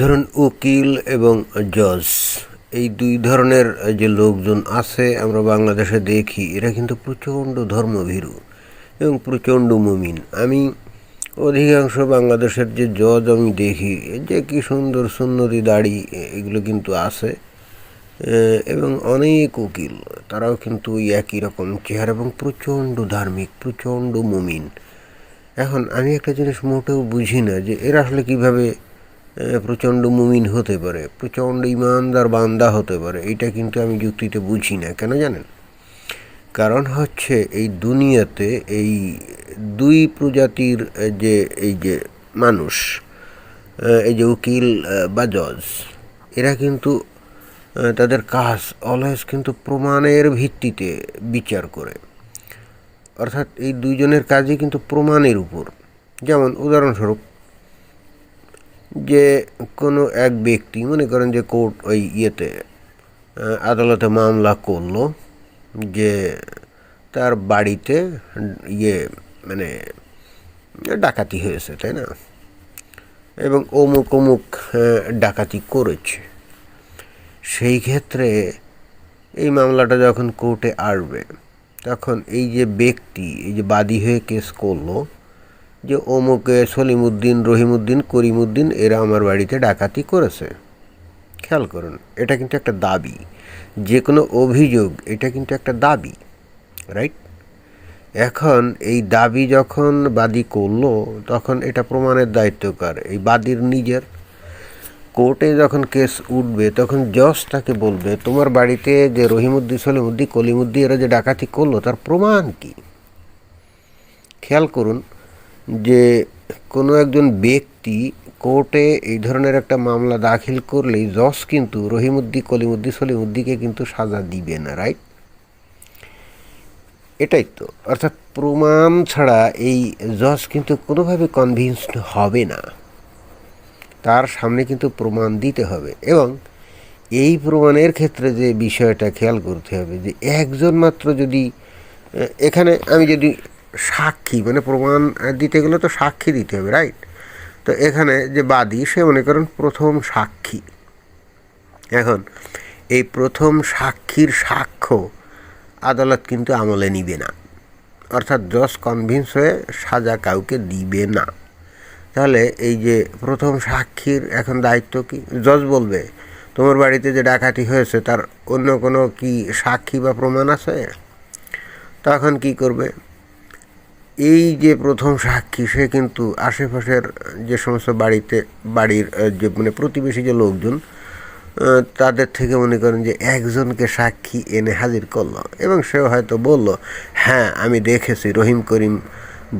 ধরুন উকিল এবং জজ, এই দুই ধরনের যে লোকজন আছে, আমরা বাংলাদেশে দেখি, এরা কিন্তু প্রচণ্ড ধর্মভীরু এবং প্রচণ্ড মুমিন। আমি অধিকাংশ বাংলাদেশের যে জজ আমি দেখি, যে কি সুন্দর সুন্দরী দাড়ি এগুলো কিন্তু আছে এবং অনেক উকিল, তারাও কিন্তু ওই একই রকম চেহারা এবং প্রচণ্ড ধার্মিক, প্রচণ্ড মুমিন। এখন আমি একটা জিনিস মোটেও বুঝি না যে এরা আসলে কীভাবে প্রচণ্ড মুমিন হতে পারে, প্রচণ্ড ইমানদার বান্দা হতে পারে এটা কিন্তু আমি যুক্তিতে বুঝি না, কেন জানেন? কারণ হচ্ছে এই দুনিয়াতে এই দুই প্রজাতির যে এই যে মানুষ এই যে উকিল বা জজ, এরা কিন্তু তাদের কাজ অলওয়েজ কিন্তু প্রমাণের ভিত্তিতে বিচার করে। অর্থাৎ এই দুইজনের কাজই কিন্তু প্রমাণের উপর। যেমন উদাহরণস্বরূপ যে কোনো এক ব্যক্তি, মনে করেন যে কোর্ট ওই ইয়েতে আদালতে মামলা করল, যে তার বাড়িতে ইয়ে মানে ডাকাতি হয়েছে, তাই না? এবং অমুক অমুক ডাকাতি করেছে। সেই ক্ষেত্রে এই মামলাটা যখন কোর্টে আসবে, তখন এই যে ব্যক্তি, এই যে বাদী হয়ে কেস করল যে অমুকে সলিমুদ্দিন, রহিমুদ্দিন, করিমুদ্দিন, এরা আমার বাড়িতে ডাকাতি করেছে। খেয়াল করুন, এটা কিন্তু একটা দাবি। যে কোনো অভিযোগ, এটা কিন্তু একটা দাবি রাইট এখন এই দাবি যখন বাদী করল, তখন এটা প্রমাণের দায়িত্ব কার? এই বাদীর নিজের। কোর্টে যখন কেস উঠবে, তখন জজ তাকে বলবে, তোমার বাড়িতে যে রহিমুদ্দি সলিমুদ্দি কলিমুদ্দি এরা যে ডাকাতি করল, তার প্রমাণ কি? খেয়াল করুন যে কোনো একজন ব্যক্তি কোর্টে এই ধরনের একটা মামলা দাখিল করলেই জজ কিন্তু রহিমুদ্দি কলিমুদ্দি সলিমুদ্দিকে কিন্তু সাজা দিবে না রাইট এটাই তো। অর্থাৎ প্রমাণ ছাড়া এই জজ কিন্তু কোনোভাবে কনভিন্সড হবে না। তার সামনে কিন্তু প্রমাণ দিতে হবে এবং এই প্রমাণের ক্ষেত্রে যে বিষয়টা খেয়াল করতে হবে যে একজন মাত্র যদি, এখানে আমি যদি সাক্ষী মানে প্রমাণ দিতে গেলে তো সাক্ষী দিতে হবে রাইট তো এখানে যে বাদী, সে মনে করেন প্রথম সাক্ষী। এখন, এই প্রথম সাক্ষীর সাক্ষ্য আদালত কিন্তু আমলে নিবে না। অর্থাৎ জজ কনভিন্স হয়ে সাজা কাউকে দিবে না। তাহলে এই যে প্রথম সাক্ষীর এখন দায়িত্ব কি? জজ বলবে, তোমার বাড়িতে যে ডাকাতি হয়েছে, তার অন্য কোনো কি সাক্ষী বা প্রমাণ আছে? তখন কি করবে? এই যে প্রথম সাক্ষী, সে কিন্তু আশেপাশের যে সমস্ত বাড়িতে, বাড়ির যে মানে প্রতিবেশী যে লোকজন তাদের থেকে মনে করেন যে একজনকে সাক্ষী এনে হাজির করল এবং সেও হয়তো বলল হ্যাঁ আমি দেখেছি রহিম করিম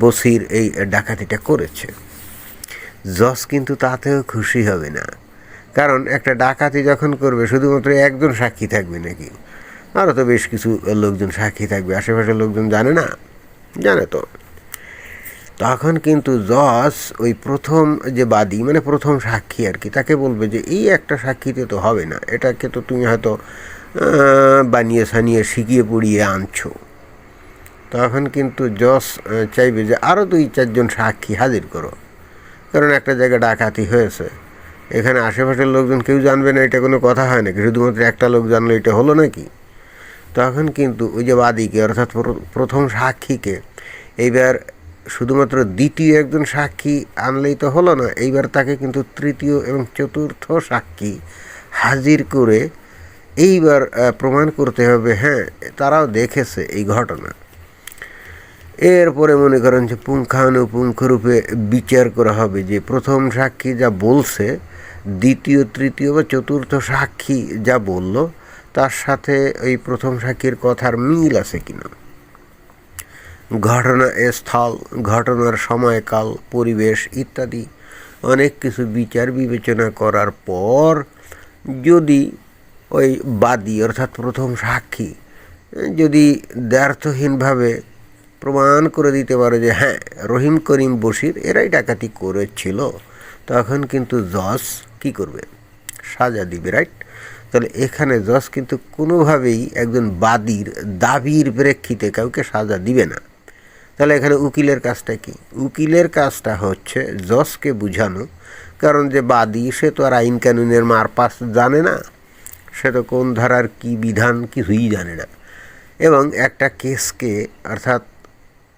বসির এই ডাকাতিটা করেছে। জজ কিন্তু তাতেও খুশি হবে না। কারণ একটা ডাকাতি যখন করবে, শুধুমাত্র একজন সাক্ষী থাকবে নাকি? আরও তো বেশ কিছু লোকজন সাক্ষী থাকবে। আশেপাশের লোকজন জানে না? জানে তো। তখন কিন্তু জজ ওই প্রথম যে বাদী মানে প্রথম সাক্ষী আর কি, তাকে বলবে যে, এই একটা সাক্ষীতে তো হবে না, এটাকে তো তুমি হয়তো বানিয়ে সানিয়ে শিখিয়ে পড়িয়ে আনছো। তখন কিন্তু জজ চাইবে যে আরও দুই চারজন সাক্ষী হাজির করো। কারণ একটা জায়গায় ডাকাতি হয়েছে, এখানে আশেপাশের লোকজন কেউ জানবে না, এটা কোনো কথা হয় নাকি? শুধুমাত্র একটা লোক জানলো এটা হলো নাকি? তখন কিন্তু ওই যে বাদীকে, অর্থাৎ প্র- প্রথম সাক্ষীকে, এইবার শুধুমাত্র দ্বিতীয় একজন সাক্ষী আনলেই তো হলো না, এইবার তাকে কিন্তু তৃতীয় এবং চতুর্থ সাক্ষী হাজির করে এইবার প্রমাণ করতে হবে। হ্যাঁ তারাও দেখেছে এই ঘটনা। এরপরে মনে করেন যে পুঙ্খানুপুঙ্খরূপে বিচার করা হবে যে প্রথম সাক্ষী যা বলছে, দ্বিতীয়, তৃতীয় বা চতুর্থ সাক্ষী যা বলল, তার সাথে ওই প্রথম সাক্ষীর কথার মিল আছে কিনা। ঘটনা স্থল, ঘটনার সময়কাল, পরিবেশ ইত্যাদি অনেক কিছু বিচার বিবেচনা করার পর যদি ওই বাদী অর্থাৎ প্রথম সাক্ষী যদি দ্ব্যর্থহীনভাবে প্রমাণ করে দিতে পারে যে হ্যাঁ রহিম করিম বশির এরাই ডাকাতি করেছিল, তখন কিন্তু জজ কি করবে? সাজা দিবে রাইট তাহলে এখানে জজ কিন্তু কোনোভাবেই একজন বাদীর দাবির প্রেক্ষিতে কাউকে সাজা দিবে না। তাহলে এখানে উকিলের কাজটা কি? উকিলের কাজটা হচ্ছে জজকে বুঝানো। কারণ যে বাদী, সে তো আর আইন কানুনের মারপাস জানে না। সে তো কোন ধারার কি বিধান, কিছুই জানে না। এবং একটা কেসকে, অর্থাৎ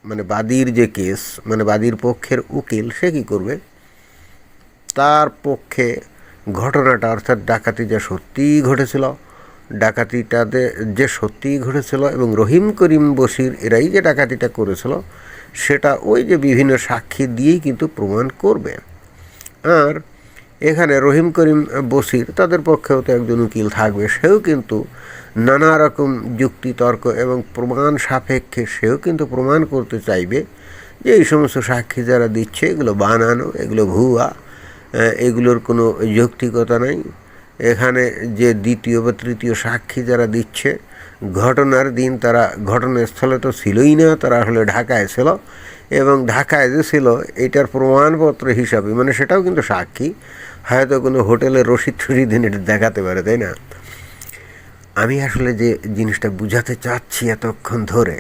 মানে বাদীর যে কেস মানে বাদীর পক্ষের উকিল, সে কী করবে? তার পক্ষে ঘটনাটা, অর্থাৎ ডাকাতি যা সত্যিই ঘটেছিল ডাকাতিটাতে যে সত্যিই ঘটেছিল এবং রহিম করিম বসির এরাই যে ডাকাতিটা করেছিল, সেটা ওই যে বিভিন্ন সাক্ষী দিয়েই কিন্তু প্রমাণ করবে। আর এখানে রহিম করিম বসির তাদের পক্ষেও তো একজন উকিল থাকবে, সেও কিন্তু নানা রকম যুক্তি, তর্ক এবং প্রমাণ সাপেক্ষে সেও কিন্তু প্রমাণ করতে চাইবে যে এই সমস্ত সাক্ষী যারা দিচ্ছে, এগুলো বানানো, এগুলো ভুয়া, এগুলোর কোনো যৌক্তিকতা নাই। এখানে যে দ্বিতীয় বা তৃতীয় সাক্ষী যারা দিচ্ছে, ঘটনার দিন তারা, ঘটনাস্থলে তো ছিলই না, তারা আসলে ঢাকায় ছিল। এবং ঢাকায় যে ছিল, এটার প্রমাণপত্র হিসাবে মানে সেটাও কিন্তু সাক্ষী। হয়তো কোনো হোটেলে রসিদ দিন এটা দেখাতে পারে, তাই না? আমি আসলে যে জিনিসটা বুঝাতে চাচ্ছি এতক্ষণ ধরে,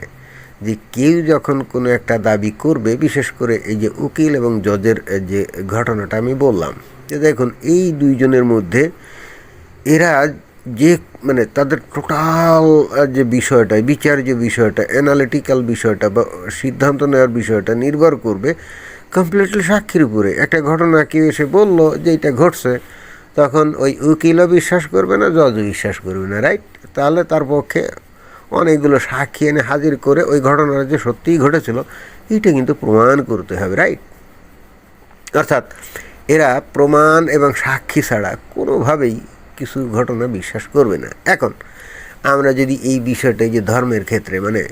যে কেউ যখন কোনো একটা দাবি করবে, বিশেষ করে এই যে উকিল এবং জজের যে ঘটনাটা আমি বললাম, যে দেখুন, এই দুইজনের মধ্যে এরা যে মানে তাদের টোটাল যে বিষয়টা বিচার যে বিষয়টা অ্যানালিটিক্যাল বিষয়টা বা সিদ্ধান্ত নেওয়ার বিষয়টা নির্ভর করবে কমপ্লিটলি সাক্ষীর উপরে। একটা ঘটনা কেউ এসে বলল যে এটা ঘটছে, তখন ওই উকিলও বিশ্বাস করবে না, জজও বিশ্বাস করবে না রাইট তাহলে তার পক্ষে অনেকগুলো সাক্ষী এনে হাজির করে ওই ঘটনাটা যে সত্যিই ঘটেছিল এইটা কিন্তু প্রমাণ করতে হবে রাইট অর্থাৎ এরা প্রমাণ এবং সাক্ষী ছাড়া কোনোভাবেই কিছু ঘটনা বিশ্বাস করবে না। এখন, আমরা যদি এই বিষয়টা যে ধর্মের ক্ষেত্রে মানে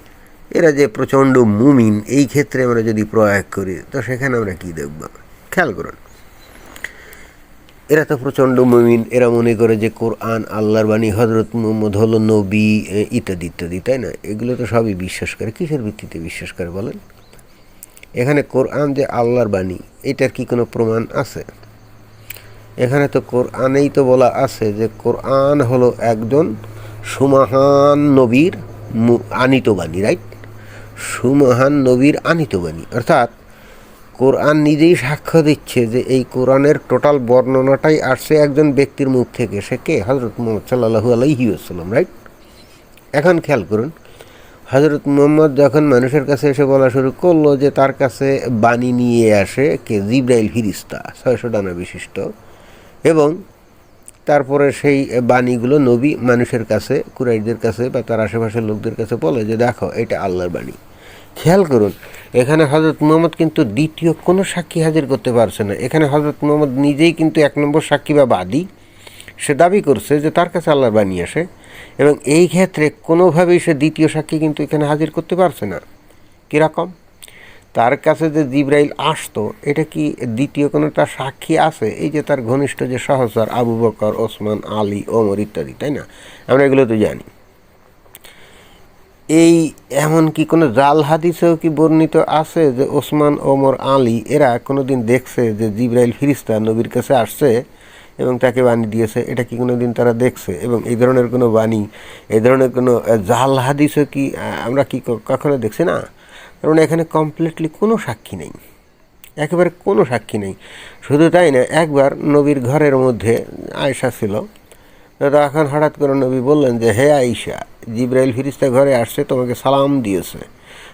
এরা যে প্রচণ্ড মুমিন, এই ক্ষেত্রে আমরা যদি প্রয়োগ করি, তো সেখানে আমরা কী দেখব? খেয়াল করুন। এরা তো প্রচণ্ড মুমিন, এরা মনে করে যে কোরআন, আল্লাহর বাণী হজরত মোহাম্মদ হলো নবী ইত্যাদি ইত্যাদি, তাই না? এগুলো তো সবই বিশ্বাস করে। কিসের ভিত্তিতে বিশ্বাস করে বলেন? এখানে কোরআন যে আল্লাহর বাণী, এটার কি কোনো প্রমাণ আছে? এখানে তো কোরআনেই তো বলা আছে যে কোরআন হলো একজন সুমহান নবীর আনিত বাণী রাইট সুমহান নবীর আনিত বাণী। অর্থাৎ কোরআন নিজেই সাক্ষ্য দিচ্ছে যে এই কোরআনের টোটাল বর্ণনাটাই আসছে একজন ব্যক্তির মুখ থেকে। সে কে? হজরত মোহাম্মদ সাল্লাহু আলাইহি আসসালাম রাইট এখন খেয়াল করুন হজরত মোহাম্মদ যখন মানুষের কাছে এসে বলা শুরু করল যে তার কাছে বাণী নিয়ে আসে কে? জিব্রাইল ফিরিস্তা, ছয়শো ডানা বিশিষ্ট। এবং তারপরে সেই বাণীগুলো নবী মানুষের কাছে কুরাইদের কাছে বা তার আশেপাশের লোকদের কাছে বলে যে, দেখো, এটা আল্লাহর বাণী। খেয়াল করুন, এখানে হজরত মোহাম্মদ কিন্তু দ্বিতীয় কোনো সাক্ষী হাজির করতে পারছে না। এখানে হজরত মোহাম্মদ নিজেই কিন্তু এক নম্বর সাক্ষী বা বাদী। সে দাবি করছে যে, তার কাছে আল্লাহর বাণী আসে। এবং এই ক্ষেত্রে কোনোভাবেই সে দ্বিতীয় সাক্ষী কিন্তু এখানে হাজির করতে পারছে না। কীরকম? তার কাছে যে জিব্রাইল আসতো, এটা কি দ্বিতীয় কোনো তার সাক্ষী আছে? এই যে তার ঘনিষ্ঠ যে সহচর আবু বকর, ওসমান, আলী, ওমর ইত্যাদি, তাই না? আমরা এগুলো তো জানি। এই এমন কি কোনো জাল হাদিসেও কি বর্ণিত আছে যে ওসমান, ওমর, আলী, এরা কোনো দিন দেখছে যে জিব্রাইল ফিরিস্তা নবীর কাছে আসছে? এবং তাকে বাণী দিয়েছে। এটা কি কোনো দিন তারা দেখছে? এবং এই ধরনের কোনো বাণী, এই ধরনের কোনো জাল হাদিসও কি আমরা কি কখনো দেখছি না? কারণ এখানে কমপ্লিটলি কোনো সাক্ষী নেই। একেবারে কোনো সাক্ষী নেই। শুধু তাই না, একবার নবীর ঘরের মধ্যে আয়সা ছিল। তখন হঠাৎ করে নবী বললেন যে, হে আইসা জিব্রাইল ফিরিস্তা ঘরে আসছে, তোমাকে সালাম দিয়েছে।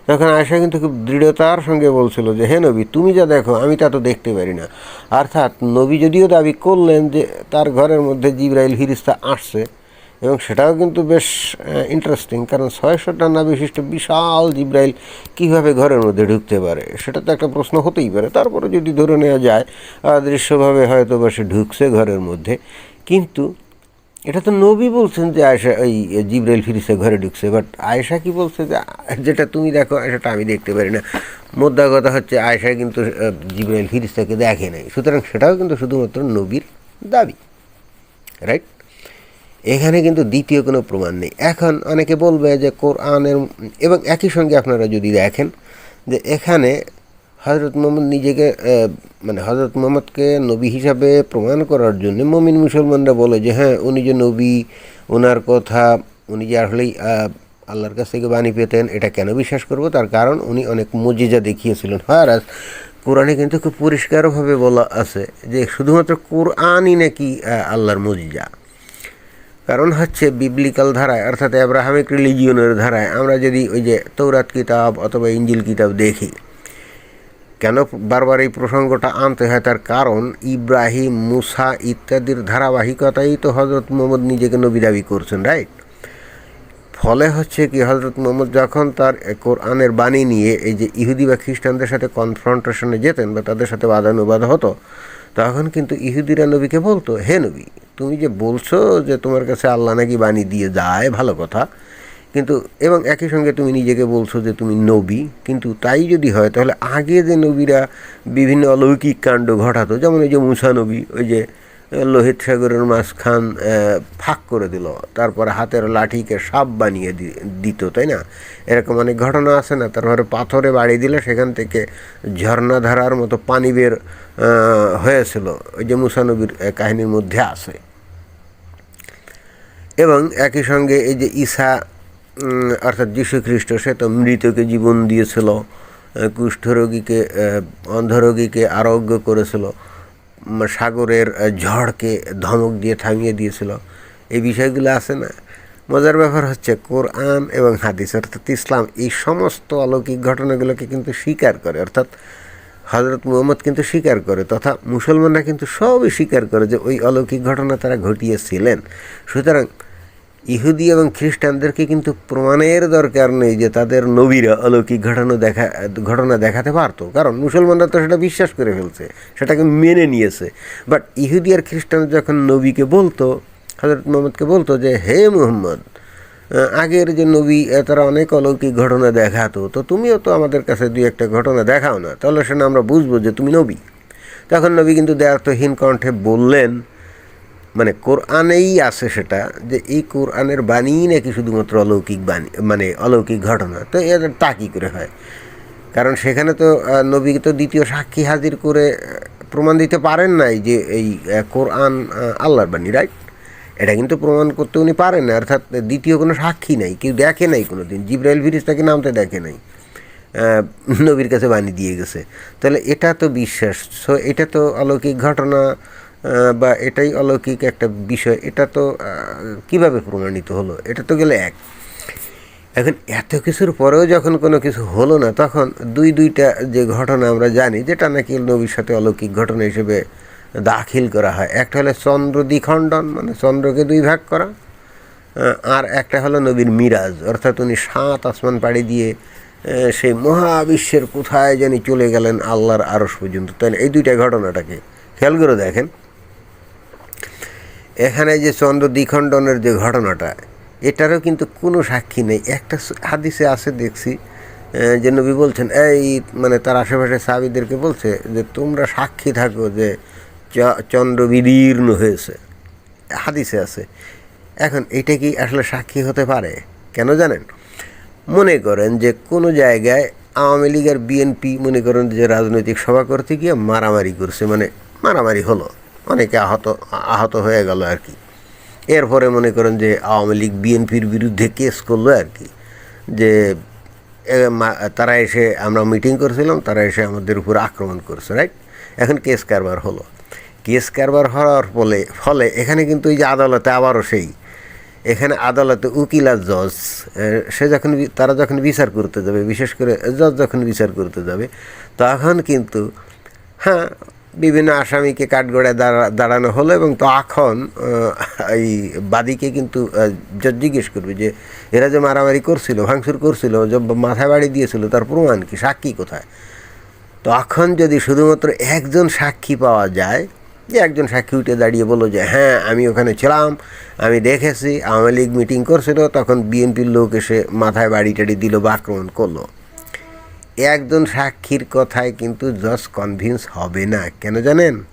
তখন আয়সা কিন্তু খুব দৃঢ়তার সঙ্গে বলছিল যে, হে নবী, তুমি যা দেখো, আমি তা তো দেখতে পারি না। অর্থাৎ নবী যদিও দাবি করলেন যে, তার ঘরের মধ্যে জিব্রাইল ফিরিস্তা আসছে, এবং সেটাও কিন্তু বেশ ইন্টারেস্টিং কারণ ছয়শো টানা বিশিষ্ট বিশাল জিব্রাইল কীভাবে ঘরের মধ্যে ঢুকতে পারে? সেটা তো একটা প্রশ্ন হতেই পারে। তারপরে যদি ধরে নেওয়া যায় দৃশ্যভাবে হয়তো বা সে ঢুকছে ঘরের মধ্যে। কিন্তু এটা তো নবী বলছেন যে আয়সা ওই জিব্রাইল ফিরিসে ঘরে ঢুকছে। বাট আয়সা কি বলছে যে, যেটা তুমি দেখো, সেটা আমি দেখতে পারি না। মোদ্দা কথা হচ্ছে আয়সা কিন্তু জিব্রাইল ফিরিস্তাকে দেখে নাই। সুতরাং সেটাও কিন্তু শুধুমাত্র নবীর দাবি রাইট এখানে কিন্তু দ্বিতীয় কোনো প্রমাণ নেই। এখন অনেকে বলবে যে কোরআনের, এবং একই সঙ্গে আপনারা যদি দেখেন যে এখানে হজরত মোহাম্মদ নিজেকে মানে হজরত মোহাম্মদকে নবী হিসাবে প্রমাণ করার জন্য মমিন মুসলমানরা বলে যে হ্যাঁ উনি যে নবী ওনার কথা, উনি যে আসলেই আল্লাহর কাছ থেকে বাণী পেতেন, এটা কেন বিশ্বাস করব? তার কারণ উনি অনেক মজিজা দেখিয়েছিলেন। হারাজ কোরআনে কিন্তু খুব পরিষ্কারভাবে বলা আছে যে শুধুমাত্র কোরআনই নাকি আল্লাহর মজিজা। কারণ হচ্ছে বিবলিক্যাল ধারায়, অর্থাৎ আব্রাহামিক রিলিজিয়নের ধারায় আমরা যদি ওই যে তৌরাত কিতাব অথবা ইঞ্জিল কিতাব দেখি কেন বারবার এই প্রসঙ্গটা আনতে হয়? তার কারণ ইব্রাহিম, মুসা ইত্যাদির ধারাবাহিকতাই তো হজরত মোহাম্মদ নিজেকে নবী দাবি করছেন রাইট ফলে হচ্ছে কি হজরত মোহাম্মদ যখন তার কোরআনের বাণী নিয়ে এই যে ইহুদি বা খ্রিস্টানদের সাথে কনফ্রন্টেশনে যেতেন বা তাদের সাথে বাদানুবাদ হতো, তখন কিন্তু ইহুদিরা নবীকে বলতো, হে নবী, তুমি যে বলছো যে তোমার কাছে আল্লাহ নাকি বাণী দিয়ে যায়, ভালো কথা কিন্তু, এবং একই সঙ্গে তুমি নিজেকে বলছো যে তুমি নবী, কিন্তু তাই যদি হয়, তাহলে আগে যে নবীরা বিভিন্ন অলৌকিক কাণ্ড ঘটাতো, যেমন ওই যে মুসা নবী, ওই যে লোহিত সাগরের মাঝখান ফাঁক করে দিল, তারপরে হাতের লাঠিকে সাপ বানিয়ে দিত, তাই না? এরকম অনেক ঘটনা আছে না? তারপরে পাথরে বাড়ি দিলে সেখান থেকে ঝর্ণাধারার মতো পানি বের হয়েছিল, ওই যে মুসানবীর কাহিনীর মধ্যে আছে। এবং একই সঙ্গে এই যে ঈসা অর্থাৎ যীশু খ্রিস্ট সে তো মৃতকে জীবন দিয়েছিল কুষ্ঠরোগীকে অন্ধরোগীকে আরোগ্য করেছিল সাগরের ঝড়কে ধমক দিয়ে থামিয়ে দিয়েছিল। এই বিষয়গুলো আছে না? মজার ব্যাপার হচ্ছে কোরআন এবং হাদিস, অর্থাৎ ইসলাম, এই সমস্ত অলৌকিক ঘটনাগুলোকে কিন্তু স্বীকার করে। অর্থাৎ হজরত মুহম্মদ কিন্তু স্বীকার করে, তথা মুসলমানরা কিন্তু সবই স্বীকার করে যে ওই অলৌকিক ঘটনা তারা ঘটিয়েছিলেন। সুতরাং ইহুদি এবং খ্রিস্টানদেরকে কিন্তু প্রমাণের দরকার নেই যে তাদের নবীরা অলৌকিক ঘটনা দেখা, ঘটনা দেখাতে পারতো। কারণ মুসলমানরা তো সেটা বিশ্বাস করে ফেলছে, সেটাকে মেনে নিয়েছে। বাট ইহুদি আর খ্রিস্টান যখন নবীকে বলতো হজরত মোহাম্মদকে বলতো যে, হে মোহাম্মদ আগের যে নবী তারা অনেক অলৌকিক ঘটনা দেখাতো, তো তুমিও তো আমাদের কাছে দুই একটা ঘটনা দেখাও না, তাহলে সেটা আমরা বুঝব যে তুমি নবী। তখন নবী কিন্তু দেয়ার্থহীন কণ্ঠে বললেন মানে কোরআনেই আছে সেটা যে এই কোরআনের বাণী নাকি শুধুমাত্র অলৌকিক বাণী মানে অলৌকিক ঘটনা। তো এর তা কী করে হয়? কারণ সেখানে তো নবী তো দ্বিতীয় সাক্ষী হাজির করে প্রমাণ দিতে পারেন নাই যে এই কোরআন আল্লাহর বাণী রাইট এটা কিন্তু প্রমাণ করতে উনি পারেন না, অর্থাৎ দ্বিতীয় কোনো সাক্ষী নাই, কেউ দেখে নাই কোনো দিন জিব্রাইল ফিরিস্তাকে নামতে দেখে নাই। নবীর কাছে বাণী দিয়ে গেছে। তাহলে এটা তো বিশ্বাস। সো এটা তো অলৌকিক ঘটনা। বা এটাই অলৌকিক একটা বিষয়। এটা তো কীভাবে প্রমাণিত হলো? এটা তো গেলে এক। এখন এত কিছুর পরেও যখন কোনো কিছু হলো না, তখন দুই দুইটা যে ঘটনা আমরা জানি, যেটা নাকি নবীর সাথে অলৌকিক ঘটনা হিসেবে দাখিল করা হয়। একটা হলো চন্দ্র দ্বিখণ্ডন মানে চন্দ্রকে দুই ভাগ করা। আর একটা হলো নবীর মিরাজ, অর্থাৎ উনি সাত আসমান পাড়ি দিয়ে সেই মহাবিশ্বের কোথায় জানি চলে গেলেন আল্লাহর আরস পর্যন্ত। তাহলে এই দুইটা ঘটনাটাকে খেয়াল করে দেখেন। এখানে যে চন্দ্র দ্বিখণ্ডনের যে ঘটনাটা, এটারও কিন্তু কোনো সাক্ষী নেই। একটা হাদিসে আছে, দেখছি যে নবী বলছেন, এই মানে তার আশেপাশে সাবিদেরকে বলছে যে, তোমরা সাক্ষী থাকো যে চন্দ্র বিদীর্ণ হয়েছে। হাদিসে আছে। এখন এটা কি আসলে সাক্ষী হতে পারে? কেন জানেন? মনে করেন যে, কোনো জায়গায় আওয়ামী লীগ আর বিএনপি মনে করেন যে, রাজনৈতিক সভা করতে গিয়ে মারামারি করছে মানে মারামারি হলো। অনেকে আহত আহত হয়ে গেল আর কি। এরপরে মনে করেন যে আওয়ামী লীগ বিএনপির বিরুদ্ধে কেস করল আর কি, যে তারা এসে আমরা মিটিং করছিলাম, তারা এসে আমাদের উপর আক্রমণ করছে, রাইট? এখন কেস কারবার হলো। কেস কারবার হওয়ার ফলে ফলে এখানে কিন্তু এই যে আদালতে আবারও সেই, এখানে আদালতে উকিল আর জজ সে যখন তারা যখন বিচার করতে যাবে, বিশেষ করে জজ যখন বিচার করতে যাবে, তখন কিন্তু হ্যাঁ বিভিন্ন আসামিকে কাঠগড়ায় দাঁড়া দাঁড়ানো হলো এবং তখন আহ, এই বাদীকে কিন্তু জজ জিজ্ঞেস করবে যে এরা যে মারামারি করছিল ভাঙচুর করছিল যে মাথায় বাড়ি দিয়েছিল তার প্রমাণ কি? সাক্ষী কোথায়? তখন যদি শুধুমাত্র একজন সাক্ষী পাওয়া যায় যে একজন সাক্ষী উঠে দাঁড়িয়ে বলল যে হ্যাঁ আমি ওখানে ছিলাম আমি দেখেছি আওয়ামী লীগ মিটিং করছিল তখন বিএনপির লোক এসে মাথায় বাড়ি টাড়ি দিল বা আক্রমণ করল। একজন সাক্ষীর কথায় কিন্তু জজ কনভিন্স হবে না। কেন জানেন?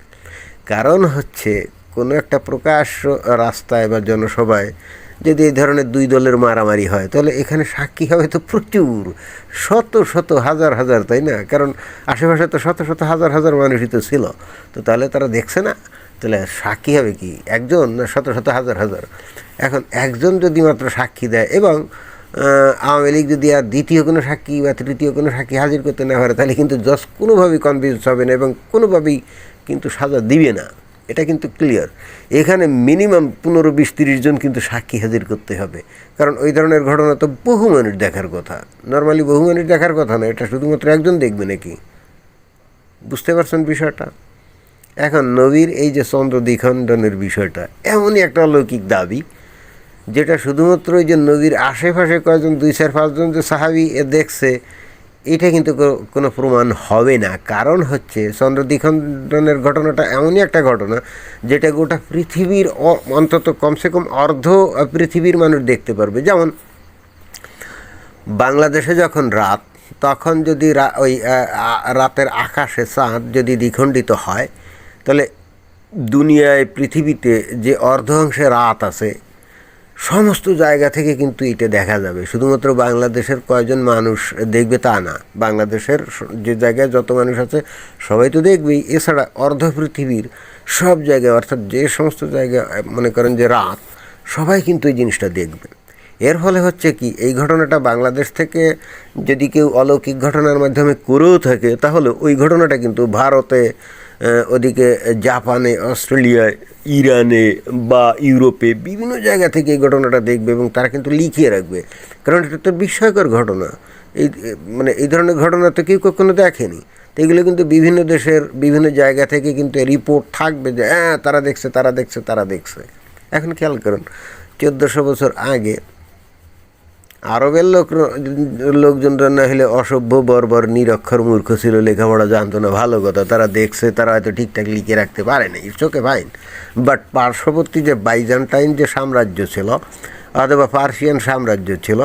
কারণ হচ্ছে কোনো একটা প্রকাশ্য রাস্তায় বা জনসভায় যদি এই ধরনের দুই দলের মারামারি হয়, তাহলে এখানে সাক্ষী হবে তো প্রচুর। শত শত, হাজার হাজার, তাই না? কারণ আশেপাশে তো শত শত, হাজার হাজার মানুষই তো ছিল। তো তাহলে তারা দেখছে না? তাহলে সাক্ষী হবে কি? একজন না শত শত, হাজার হাজার? এখন একজন যদি মাত্র সাক্ষী দেয় এবং আওয়ামী লীগ যদি আর দ্বিতীয় কোনো সাক্ষী বা তৃতীয় কোনো সাক্ষী হাজির করতে না পারে, তাহলে কিন্তু জজ কোনোভাবেই কনভিন্স হবে না এবং কোনোভাবেই কিন্তু সাজা দিবে না। এটা কিন্তু ক্লিয়ার এখানে মিনিমাম পনেরো বিশ তিরিশ জন কিন্তু সাক্ষী হাজির করতে হবে। কারণ ওই ধরনের ঘটনা তো বহু মানুষ দেখার কথা। নর্মালি বহু মানুষ দেখার কথা না, এটা শুধুমাত্র একজন দেখবে নাকি? বুঝতে পারছেন বিষয়টা? এখন নবীর এই যে চন্দ্র দ্বিখণ্ডনের বিষয়টা, এমনই একটা অলৌকিক দাবি। যেটা শুধুমাত্র ওই যে নবীর আশেপাশে কয়েকজন, দুই চার, পাঁচজন যে সাহাবি এ দেখছে, এটা কিন্তু কোনো প্রমাণ হবে না। কারণ হচ্ছে চন্দ্র দ্বিখণ্ডনের ঘটনাটা এমনই একটা ঘটনা, যেটা গোটা পৃথিবীর অন্তত কমসে কম অর্ধ পৃথিবীর মানুষ দেখতে পারবে। যেমন, বাংলাদেশে যখন রাত, তখন যদি ওই রাতের আকাশে চাঁদ যদি দ্বিখণ্ডিত হয়, তাহলে দুনিয়ায় পৃথিবীতে যে অর্ধ অংশে রাত আছে সমস্ত জায়গা থেকে কিন্তু এটা দেখা যাবে। শুধুমাত্র বাংলাদেশের কয়জন মানুষ দেখবে তা না। বাংলাদেশের যে জায়গায় যত মানুষ আছে, সবাই তো দেখবেই। এছাড়া অর্ধ পৃথিবীর সব জায়গায়, অর্থাৎ যে সমস্ত জায়গায় মনে করেন যে রাত, সবাই কিন্তু এই জিনিসটা দেখবে। এর ফলে হচ্ছে কি, এই ঘটনাটা বাংলাদেশ থেকে যদি কেউ অলৌকিক ঘটনার মাধ্যমে করেও থাকে, তাহলে ওই ঘটনাটা কিন্তু ভারতে ওদিকে জাপানে, অস্ট্রেলিয়ায়, ইরানে বা ইউরোপে বিভিন্ন জায়গা থেকে এই ঘটনাটা দেখবে এবং তারা কিন্তু লিখিয়ে রাখবে। কারণ এটা তো বিস্ময়কর ঘটনা। এই মানে এই ধরনের ঘটনা তো কেউ কখনো দেখেনি। তো এগুলো কিন্তু বিভিন্ন দেশের, বিভিন্ন জায়গা থেকে কিন্তু রিপোর্ট থাকবে যে হ্যাঁ তারা দেখছে তারা দেখছে তারা দেখছে। এখন খেয়াল করুন, চোদ্দোশো বছর আগে আরবের লোক লোকজনরা না হলে অসভ্য, বর্বর, নিরক্ষর মূর্খ ছিল, লেখাপড়া জানতো না, ভালো কথা। তারা দেখছে, তারা হয়তো ঠিকঠাক লিখে রাখতে পারে না ইটসোকে ফাইন বাট পার্শ্ববর্তী যে বাইজান্টাইন যে সাম্রাজ্য ছিল, অথবা পার্সিয়ান সাম্রাজ্য ছিল,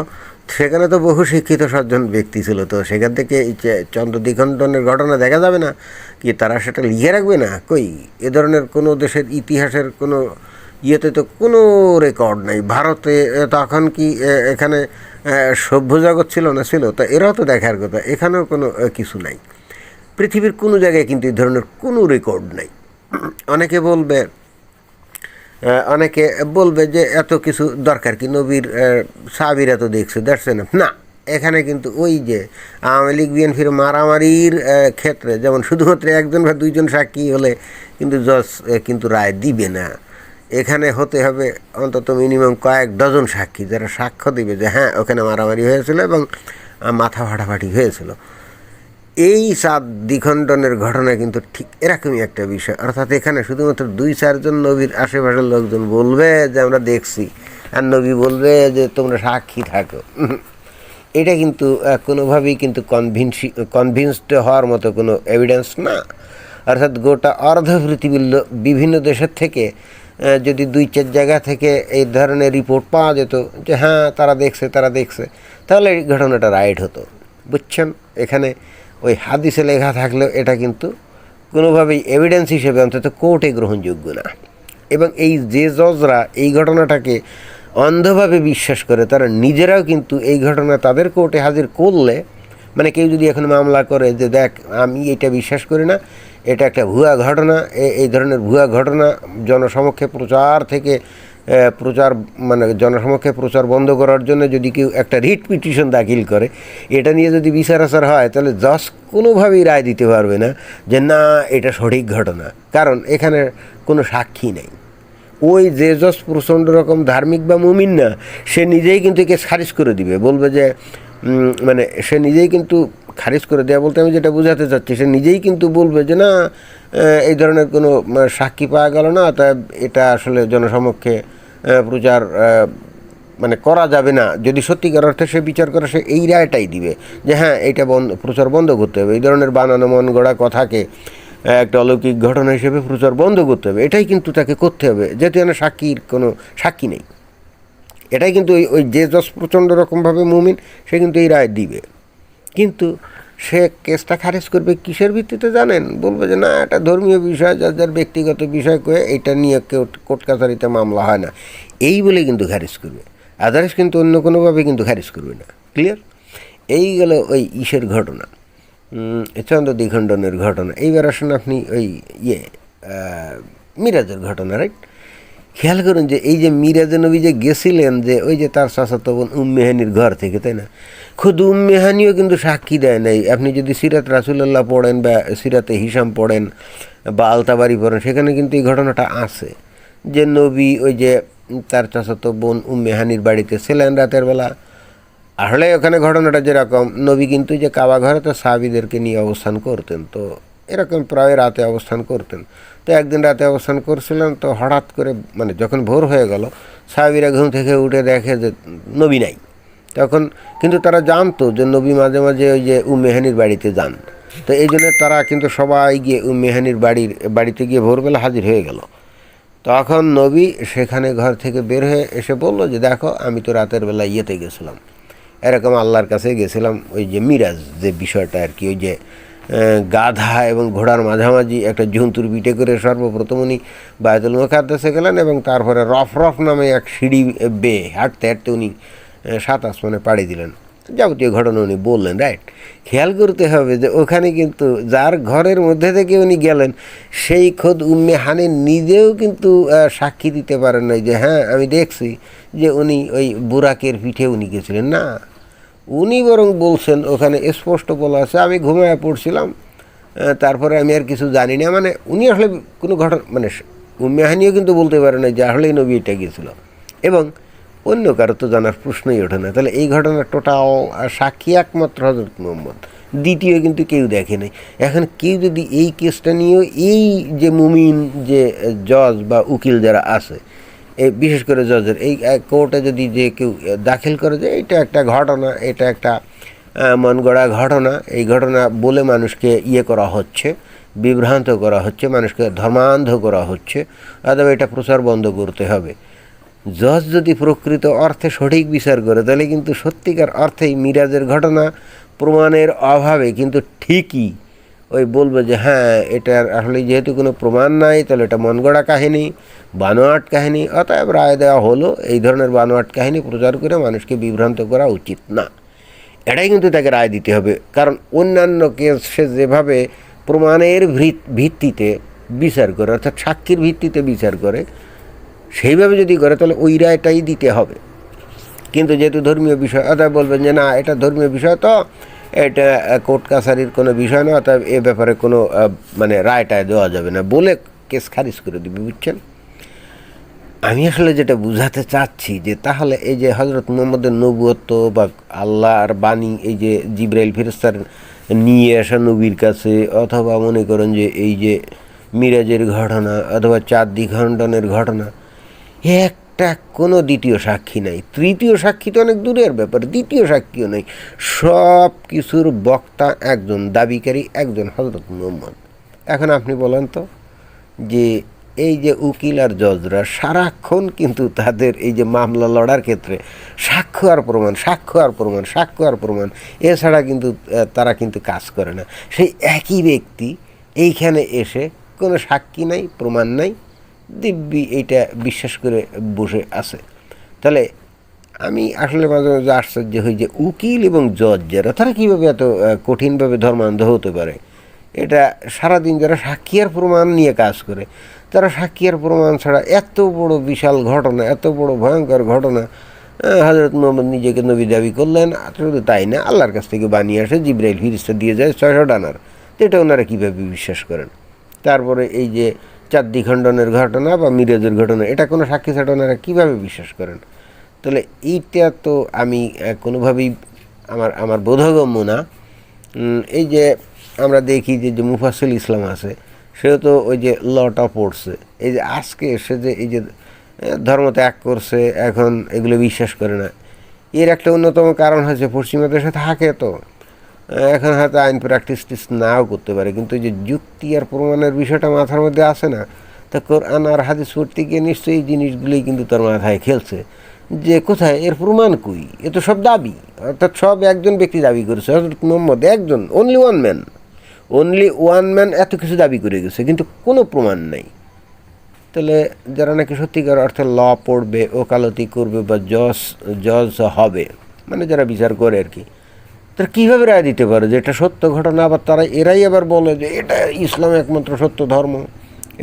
সেখানে তো বহু শিক্ষিত সজ্জন ব্যক্তি ছিল। তো সেখান থেকে চন্দ্র দ্বিখণ্ডনের ঘটনা দেখা যাবে না, কি তারা সেটা লিখে রাখবে না? কই? এ ধরনের কোনো দেশের ইতিহাসের কোনো ইয়েতে তো কোনো রেকর্ড নাই। ভারতে তখন কি এখানে সভ্য জগৎ ছিল না, ছিল। তা এরাও তো দেখার কথা। এখানেও কোনো কিছু নাই। পৃথিবীর কোনো জায়গায় কিন্তু এই ধরনের কোনো রেকর্ড নাই। অনেকে বলবে অনেকে বলবে যে এত কিছু দরকার কি? নবীর সাবির এত দেখছে দেখছে না। না, এখানে কিন্তু ওই যে আওয়ামী লীগ, বিএনপির মারামারির ক্ষেত্রে যেমন শুধুমাত্র একজন বা দুইজন সাক্ষী হলে কিন্তু জজ কিন্তু রায় দিবে না। এখানে হতে হবে অন্তত মিনিমাম কয়েক ডজন সাক্ষী যারা সাক্ষ্য দিবে যে হ্যাঁ ওখানে মারামারি হয়েছিল এবং মাথা ফাটাফাটি হয়েছিল। এই সাত দ্বিখণ্ডনের ঘটনা কিন্তু ঠিক এরকমই একটা বিষয়। অর্থাৎ এখানে শুধুমাত্র দুই চারজন নবীর আশেপাশের লোকজন বলবে যে আমরা দেখছি আর নবী বলবে যে তোমরা সাক্ষী থাকো। এটা কিন্তু কোনোভাবেই কিন্তু কনভিনসি কনভিন্সড হওয়ার মতো কোনো এভিডেন্স না। অর্থাৎ গোটা অর্ধ পৃথিবীর বিভিন্ন দেশের থেকে যদি দুই চার জায়গা থেকে এই ধরনের রিপোর্ট পাওয়া যেত যে হ্যাঁ তারা দেখছে তারা দেখছে, তাহলে এই ঘটনাটা রাইট হতো। বুঝছেন? এখানে ওই হাদিসে লেখা থাকলেও এটা কিন্তু কোনোভাবেই এভিডেন্স হিসেবে অন্তত কোর্টে গ্রহণযোগ্য না। এবং এই যে জজরা এই ঘটনাটাকে অন্ধভাবে বিশ্বাস করে, তারা নিজেরাও কিন্তু এই ঘটনা তাদের কোর্টে হাজির করলে মানে কেউ যদি এখন মামলা করে যে দেখ, আমি এটা বিশ্বাস করি না এটা একটা ভুয়া ঘটনা এই ধরনের ভুয়া ঘটনা জনসমক্ষে প্রচার থেকে প্রচার মানে জনসমক্ষে প্রচার বন্ধ করার জন্য যদি কেউ একটা রিট পিটিশন দাখিল করে, এটা নিয়ে যদি বিচার আচার হয়, তাহলে জজ কোনোভাবেই রায় দিতে পারবে না যে না, এটা সঠিক ঘটনা। কারণ এখানে কোনো সাক্ষী নেই। ওই যে জজ প্রচণ্ড রকম ধার্মিক বা মুমিন না, সে নিজেই কিন্তু একে খারিজ করে দিবে। বলবে যে মানে সে নিজেই কিন্তু খারিজ করে দেওয়া বলতে আমি যেটা বোঝাতে চাচ্ছি, সে নিজেই কিন্তু বলবে যে না এই ধরনের কোনো সাক্ষী পাওয়া গেল না, তা এটা আসলে জনসমক্ষে প্রচার মানে করা যাবে না। যদি সত্যিকার অর্থে সে বিচার করে, সে এই রায়টাই দিবে যে হ্যাঁ এটা বন্ধ, প্রচার বন্ধ করতে হবে। এই ধরনের বানানো মন গড়া কথাকে একটা অলৌকিক ঘটনা হিসেবে প্রচার বন্ধ করতে হবে। এটাই কিন্তু তাকে করতে হবে, যেহেতু এখানে সাক্ষীর কোনো সাক্ষী নেই। এটাই কিন্তু ওই ওই যে যশ প্রচণ্ড রকমভাবে মুমিন, সে কিন্তু এই রায় দিবে। কিন্তু সে কেসটা খারিজ করবে কিসের ভিত্তিতে জানেন? বলবে যে, না, এটা ধর্মীয় বিষয়, যার যার ব্যক্তিগত বিষয় কয়ে এটা নিয়ে কেউ কোর্ট কাছারিতে মামলা হয় না। এই বলে কিন্তু খারিজ করবে। আদার্স কিন্তু অন্য কোনোভাবে কিন্তু খারিজ করবে না। ক্লিয়ার এই গেল ওই ইসের ঘটনা। চন্দ্র দ্বিখণ্ডনের ঘটনা। এইবার আসুন আপনি ওই ইয়ে মিরাজের ঘটনা রাইট খেয়াল করুন যে এই যে মিরাজে নবী যে গেছিলেন যে ওই যে তার চাচাতো বোন উম্মেহানির ঘর থেকে, তাই না? খুদ উম্মেহানিও কিন্তু সাক্ষী দেয় নাই। আপনি যদি সিরাত রাসুল্লাহ পড়েন বা সিরাতে হিসাম পড়েন বা আলতাবাড়ি পড়েন, সেখানে কিন্তু এই ঘটনাটা আছে যে নবী ওই যে তার চাচাতো বোন উম্মেহানির বাড়িতে ছিলেন রাতের বেলা। আসলে ওখানে ঘটনাটা যেরকম, নবী কিন্তু যে কাবা ঘরে তো সাহাবিদেরকে নিয়ে অবস্থান করতেন, তো এরকম প্রায় রাতে অবস্থান করতেন। তো একদিন রাতে অবস্থান করছিলাম, তো হঠাৎ করে মানে যখন ভোর হয়ে গেল, সাহাবিরা ঘুম থেকে উঠে দেখে যে নবী নাই। তখন কিন্তু তারা জানতো যে নবী মাঝে মাঝে ওই যে উম্মেহানির বাড়িতে যান। তো এই জন্য তারা কিন্তু সবাই গিয়ে উম্মেহানির বাড়ির, বাড়িতে গিয়ে ভোরবেলা হাজির হয়ে গেল। তখন নবী সেখানে ঘর থেকে বের হয়ে এসে বলল যে, দেখো, আমি তো রাতের বেলা ইয়েতে গেছিলাম। এরকম আল্লাহর কাছে গেছিলাম, ওই যে মিরাজ যে বিষয়টা আর কি, ওই যে গাধা এবং ঘোড়ার মাঝামাঝি একটা জন্তুর পিঠে করে সর্বপ্রথম উনি বায়তুল মুখাদ্দাসে গেলেন এবং তারপরে রফ রফ নামে এক সিঁড়ি বেয়ে হাঁটতে হাঁটতে উনি সাত আসমানে পাড়ি দিলেন। যাবতীয় ঘটনা উনি বললেন, রাইট, খেয়াল করতে হবে যে ওখানে কিন্তু যার ঘরের মধ্যে থেকে উনি গেলেন, সেই খোদ উম্মে হানি নিজেও কিন্তু সাক্ষী দিতে পারেন নাই যে হ্যাঁ আমি দেখছি যে উনি ওই বুরাকের পিঠে উনি গেছিলেন। না উনি বরং বলছেন, ওখানে স্পষ্ট বলা আছে, আমি ঘুমায় পড়ছিলাম তারপরে আমি আর কিছু জানি না মানে উনি আসলে কোনো ঘটনা মানে উম্মেহানিও কিন্তু বলতে পারে না যে আসলেই নবী এটা গিয়েছিল। এবং অন্য কারও তো জানার প্রশ্নই ওঠে না। তাহলে এই ঘটনার টোটাল সাক্ষী একমাত্র হজরত মোহাম্মদ, দ্বিতীয় কিন্তু কেউ দেখে নাই। এখন কেউ যদি এই কেসটা নিয়েও এই যে মুমিন, যে জজ বা উকিল যারা আছে এই বিশেষ করে জজের, এই কোর্টে যদি যে কেউ দাখিল করে যে এটা একটা ঘটনা, এটা একটা মন গড়া ঘটনা, এই ঘটনা বলে মানুষকে ইয়ে করা হচ্ছে, বিভ্রান্ত করা হচ্ছে, মানুষকে ধর্মান্ধ করা হচ্ছে, অথবা এটা প্রচার বন্ধ করতে হবে। জজ যদি প্রকৃত অর্থে সঠিক বিচার করে, তাহলে কিন্তু সত্যিকার অর্থেই মিরাজের ঘটনা প্রমাণের অভাবে কিন্তু ঠিকই ওই বলবে যে হ্যাঁ এটার আসলে যেহেতু কোনো প্রমাণ নাই, তাহলে এটা মন গড়া কাহিনী, বানোয়াট কাহিনী। অতএব রায় দেওয়া হলো, এই ধরনের বানোয়াট কাহিনী প্রচার করে মানুষকে বিভ্রান্ত করা উচিত না। এটাই কিন্তু তাকে রায় দিতে হবে। কারণ অন্যান্য কেস সে যেভাবে প্রমাণের ভিত- ভিত্তিতে বিচার করে, অর্থাৎ সাক্ষীর ভিত্তিতে বিচার করে, সেইভাবে যদি করে, তাহলে ওই রায়টাই দিতে হবে। কিন্তু যেহেতু ধর্মীয় বিষয়, অতএব বলবেন যে, না, এটা ধর্মীয় বিষয়, তো এটা কোর্ট কাছারির কোনো বিষয় না অতএব এ ব্যাপারে কোনো মানে রায়টায় দেওয়া যাবে না। বলে কেস খারিজ করে দিবে, বুঝছেন? আমি আসলে যেটা বুঝাতে চাচ্ছি যে তাহলে এই যে হজরত মোহাম্মদের নবুয়ত্ব বা আল্লাহর বাণী, এই যে জিব্রাইল ফেরেস্তার নিয়ে আসা নবীর কাছে, অথবা মনে করেন যে এই যে মিরাজের ঘটনা, অথবা চাঁদ দ্বিখণ্ডনের ঘটনা একটা কোনো দ্বিতীয় সাক্ষী নাই। তৃতীয় সাক্ষী তো অনেক দূরের ব্যাপার, দ্বিতীয় সাক্ষীও নেই। সব কিছুর বক্তা একজন দাবিকারী, একজন হজরত মোহাম্মদ। এখন আপনি বলেন তো যে এই যে উকিল আর জজরা সারাক্ষণ কিন্তু তাদের এই যে মামলা লড়ার ক্ষেত্রে সাক্ষ্য আর প্রমাণ, সাক্ষ্য আর প্রমাণ, সাক্ষ্য আর প্রমাণ, এছাড়া কিন্তু তারা কিন্তু কাজ করে না। সেই একই ব্যক্তি এইখানে এসে কোনো সাক্ষী নাই, প্রমাণ নাই দিব্যি এইটা বিশ্বাস করে বসে আছে। তাহলে আমি আসলে মাঝে মাঝে আশ্চর্য হই যে উকিল এবং জজ যারা, তারা কীভাবে এত কঠিনভাবে ধর্মান্ধ হতে পারে? এটা সারাদিন যারা সাক্ষী আর প্রমাণ নিয়ে কাজ করে, তারা সাক্ষী আর প্রমাণ ছাড়া এত বড় বিশাল ঘটনা, এত বড় ভয়ঙ্কর ঘটনা হজরত মোহাম্মদ নিজেকে নবী দাবি করলেন শুধু তাই না? আল্লাহর কাছ থেকে বানিয়ে আসে, জিব্রাইল ফিরিস্তা দিয়ে যায় ছয়শো ডানার তো এটা ওনারা কীভাবে বিশ্বাস করেন? তারপরে এই যে চাঁদ খণ্ডনের ঘটনা বা মিরাজের ঘটনা, এটা কোনো সাক্ষী ছাড়া ওনারা কীভাবে বিশ্বাস করেন? তাহলে এইটা তো আমি কোনোভাবেই আমার আমার বোধগম্য না। এই যে আমরা দেখি যে যে মুফাসিল ইসলাম আছে, সেও তো ওই যে লটা পড়ছে এই যে আজকে এসে যে, এই যে ধর্ম ত্যাগ করছে, এখন এগুলো বিশ্বাস করে না। এর একটা অন্যতম কারণ হচ্ছে পশ্চিমা সাথে থাকে তো। এখন হয়তো আইন প্র্যাকটিস টিস নাও করতে পারে, কিন্তু যে যুক্তি আর প্রমাণের বিষয়টা মাথার মধ্যে আসে না, তা কোরআন আর হাদিস পড়তে গিয়ে নিশ্চয়ই এই জিনিসগুলোই কিন্তু তার মাথায় খেলছে। যে কোথায়? এর প্রমাণ কই? এ তো সব দাবি, অর্থাৎ সব একজন ব্যক্তি দাবি করেছে হজরত মোহাম্মদ একজন only one man only one man এত কিছু দাবি করে গেছে, কিন্তু কোনো প্রমাণ নাই। তাহলে যারা নাকি সত্যিকার অর্থে ল পড়বে, ওকালতি করবে বা জজ জজ হবে মানে যারা বিচার করে আর কি তারা কীভাবে রায় দিতে পারে যে এটা সত্য ঘটনা? আবার তারা এরাই আবার বলে যে এটা ইসলাম একমাত্র সত্য ধর্ম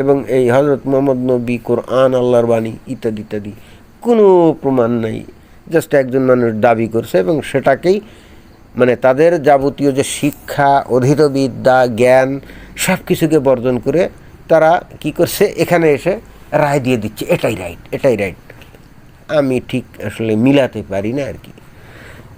এবং এই হজরত মোহাম্মদ নবী, কোরআন, আল্লাহর বাণী ইত্যাদি ইত্যাদি। কোনো প্রমাণ নাই। জাস্ট একজন মানুষ দাবি করছে এবং সেটাকেই মানে তাদের যাবতীয় যে শিক্ষা অধীত বিদ্যা জ্ঞান সব কিছুকে বর্জন করে তারা কি করছে? এখানে এসে রায় দিয়ে দিচ্ছে। এটাই রাইট এটাই রাইট আমি ঠিক আসলে মিলাতে পারি না আর কি।